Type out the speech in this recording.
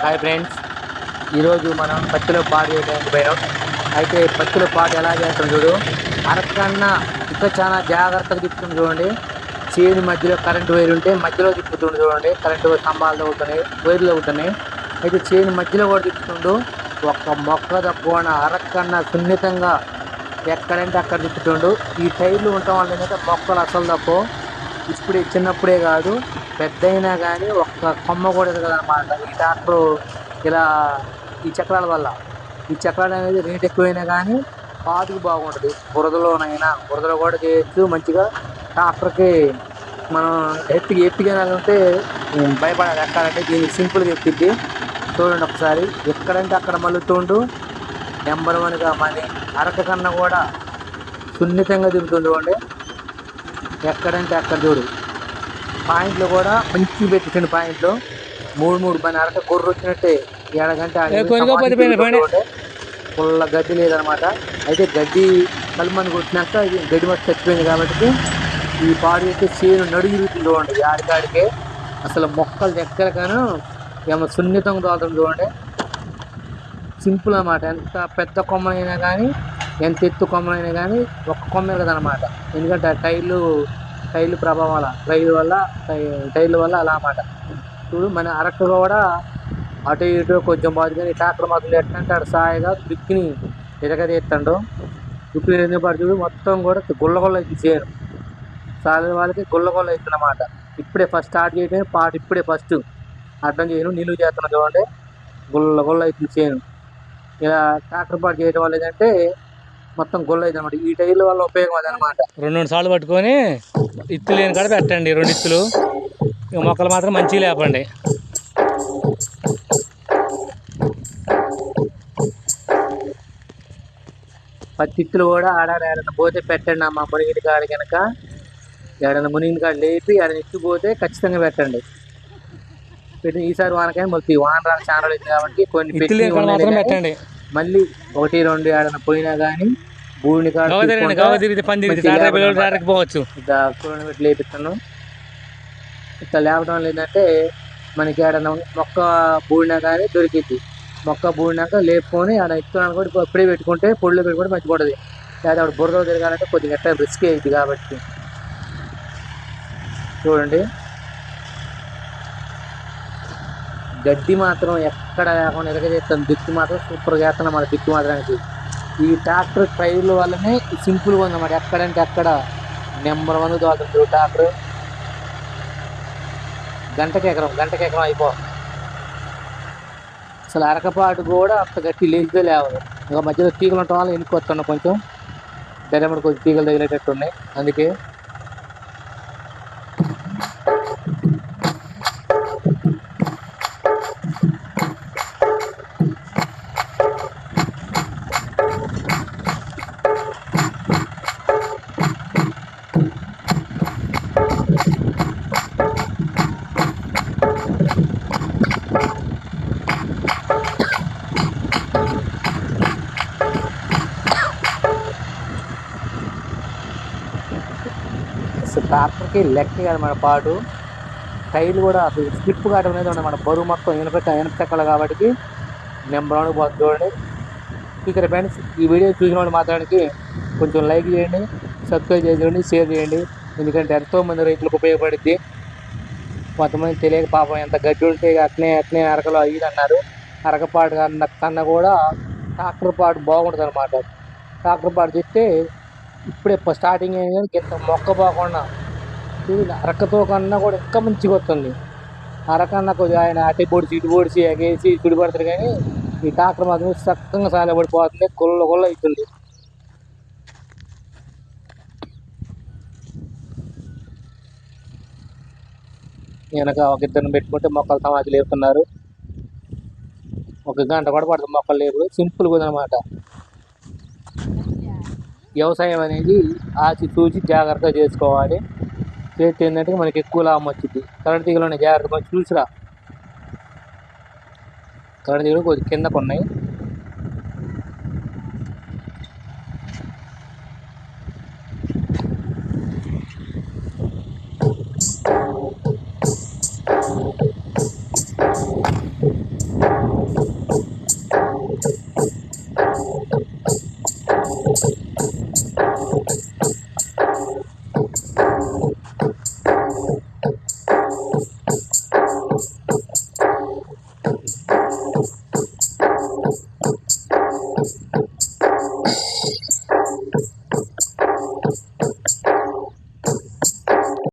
Hi friends ఈరోజు మనం పత్తిలో పాడు చేయడానికి పోయాం. అయితే పత్తిలో పాడు ఎలా చేస్తాం చూడు? అరకన్నా ఇంకా చాలా జాగ్రత్తగా తిప్పుతుంది చూడండి. చేను మధ్యలో కరెంటు వైర్ ఉంటే మధ్యలో తిప్పుతుండు చూడండి. కరెంటు స్తంభాలు తగ్గుతున్నాయి వైర్లు తగ్గుతున్నాయి అయితే చేను మధ్యలో కూడా తిప్పుతుండు. ఒక్క మొక్క తక్కువన అరక్కన్నా సున్నితంగా ఎక్కడంటే అక్కడ తిప్పుతుండు. ఈ టైర్లు ఉండటం వల్ల ఏంటంటే మొక్కలు అసలు తక్కువ ఇప్పుడే చిన్నప్పుడే కాదు పెద్దయినా కానీ ఒక్క కొమ్మ కూడా ఎదగదనమాట ఈ ట్రాక్టర్ ఇలా ఈ చక్రాల వల్ల. ఈ చక్రాలు అనేది రేట్ ఎక్కువైనా కానీ పాతుకు బాగుంటుంది. బురదలోనైనా బురదలో కూడా చేయొచ్చు మంచిగా. ట్రాక్టర్కి మనం ఎత్తికి ఎత్తిగా ఉంటే భయపడాలి. ఎక్కాలంటే దీనికి సింపుల్గా ఎక్కిద్ది చూడండి ఒకసారి ఎక్కడంటే అక్కడ మళ్ళుతుండు. నెంబర్ వన్గా మరి అరక కన్నా కూడా సున్నితంగా తిరుగుతుంది చూడండి. ఎక్కడంటే అక్కడ చూడు. పాయింట్లు కూడా మంచి పెట్టించండి పాయింట్లు. మూడు మూడు పని అరక గొర్రె వచ్చినట్టే. ఏడగంట. ఫుల్ గడ్డి లేదనమాట. అయితే గడ్డి కలుమని కొట్టినాక గడ్డి మొత్తం చచ్చిపోయింది కాబట్టి ఈ పాడు అయితే చేను నడుగుతుంది చూడండి ఆడికాడికే అసలు మొక్కలు దగ్గరగాను ఏమో సున్నితంగా తోలుతుంది చూడండి. సింపుల్ అన్నమాట. ఎంత పెద్ద కొమ్మనైనా కానీ ఎంత ఎత్తు కొమ్మనైనా కానీ ఒక్క కొమ్మే కదనమాట ఎందుకంటే ఆ టైర్లు టైర్లు ప్రభావం వల్ల టైర్ల వల్ల టై- టైర్ల వల్ల అలా అన్నమాట. చూడు మన అరకు కూడా అటు ఇటు కొంచెం బాధ కానీ ట్రాక్టర్ మాత్రం ఎట్టంటే అక్కడ సాయిగా దుక్కిని ఎరగదీస్తాడు దుక్కిని ఎందుకు పడుతుంది? చూడు మొత్తం కూడా గుల్ల గుల్ల అయితే చేయరు సాగే వాళ్ళకి గుల్ల గుల్ల అవుతుందన్నమాట ఇప్పుడే ఫస్ట్ స్టార్ట్ చేయడం పాట ఇప్పుడే ఫస్ట్ అర్థం చేయను నిలువ చేస్తున్నా చూడండి. గుల్ల గుల్ల అవుతుంది చేయను ఇలా ట్రాక్టర్ పాటు చేయడం వల్ల ఏంటంటే మొత్తం గొల్ల అవుతుంది అనమాట ఈ టైర్ల వల్ల ఉపయోగం అదనమాట రెండు రెండు సార్లు పట్టుకొని ఇత్తులు లేని కాడ పెట్టండి రెండు ఇత్తులు. ఇక మొక్కలు మాత్రం మంచిగా లేపండి. పత్తిత్తులు కూడా ఏడన్నా పోతే పెట్టండి అమ్మ మునిగిన కాడ కనుక ఏడన్నా మునిగిన కాడ లేపి ఏడన్నా ఎత్తుపోతే ఖచ్చితంగా పెట్టండి. పెట్టి ఈసారి వానకాయ మొత్తం ఈ వాన రాక చాలా రోజులు కాబట్టి కొన్ని పెట్టండి. మళ్ళీ ఒకటి రెండు ఏడన్నా పోయినా కానీ భూమిని పోవచ్చు. ఇట్లా కూరని పెట్టి లేపిస్తాను. ఇట్లా లేపడం ఏంటంటే మనకి ఏడన్నా మొక్క బూడినా కానీ దొరికిద్ది. మొక్క బూడినాక లేపుకొని ఆడ ఇస్తున్నాను కూడా ఇప్పుడు అప్పుడే పెట్టుకుంటే పొడిలో పెట్టుకుంటే మంచిగా ఉంటుంది లేదా ఆవిడ బురదలో తిరగాలంటే కొద్దిగా ఎట్లా రిస్క్ అయ్యింది కాబట్టి. చూడండి. గడ్డి మాత్రం ఎక్కడ లేకుండా ఎరగజేస్తాను దిక్కు మాత్రం సూపర్గా చేస్తున్నాం మన దిక్కు మాత్రానికి. ఈ ట్రాక్టర్ టైర్ల వల్లనే సింపుల్గా ఉందన్నమాట. ఎక్కడంటే అక్కడ నెంబర్ వన్ దోతుంది ట్రాక్టర్. గంటకి ఎకరం గంటకి ఎకరం అయిపోతుంది. అసలు అరకపాటు కూడా అంత గట్టి లేచితే లేవదు. ఇంకా మధ్యలో తీగలు ఉండటం వల్ల వెనుక్కి కొంచెం డైరెక్ట్ కొంచెం తీగలు తగిలేటట్టు ఉన్నాయి. అందుకే ట్రాక్టర్కి లెక్క కాదు మన పాటు. టైర్లు కూడా అసలు స్లిప్ కావడం అనేది ఉండదు మన బరువు మొత్తం వెనక వెనక కాబట్టి నెంబర్ వన్ పోతుంది చూడండి. ఇక్కడ ఫ్రెండ్స్ ఈ వీడియో చూసిన వాళ్ళు మాత్రానికి కొంచెం లైక్ చేయండి సబ్స్క్రైబ్ చేయండి షేర్ చేయండి. ఎందుకంటే ఎంతోమంది రైతులకు ఉపయోగపడుద్ది. కొంతమంది తెలియక పాపం ఎంత గడ్డి ఉంటే అట్నే అట్నే అరకలో అయ్యి అన్నారు. అరకపాటు కన్నా కన్నా కూడా ట్రాక్టర్ పాటు బాగుంటుంది అనమాట ట్రాక్టర్ పాటు చెప్తే ఇప్పుడే స్టార్టింగ్ అయింది కానీ మొక్క పోకుండా అరకతో కన్నా కూడా ఇంకా మంచిగా వస్తుంది. అరకన్నా కొద్దిగా ఆయన అటు పొడిచి ఇటు పొడిచి ఎగేసి ఇటు పడతారు కానీ ఈ ట్రాక్టర్ మాత్రం చక్కగా సాలబడిపోతుంది కొల్ల కొల్ల అవుతుంది. వెనక ఒక ఇద్దరిని పెట్టుకుంటే మొక్కలు సమాధి లేపుతున్నారు. ఒక గంట కూడా పడుతుంది మొక్కలు లేపు సింపుల్గా ఉందన్నమాట. వ్యవసాయం అనేది ఆచి చూసి జాగ్రత్తగా చేసుకోవాలి. రేట్ ఏంటంటే మనకి ఎక్కువ లాభం వచ్చింది కరెంట్ తీగలు ఉన్నాయి జాగ్రత్త కొంచెం చూసిరా. కరెంట్ తీగలు కొద్దిగా కిందకు ఉన్నాయి.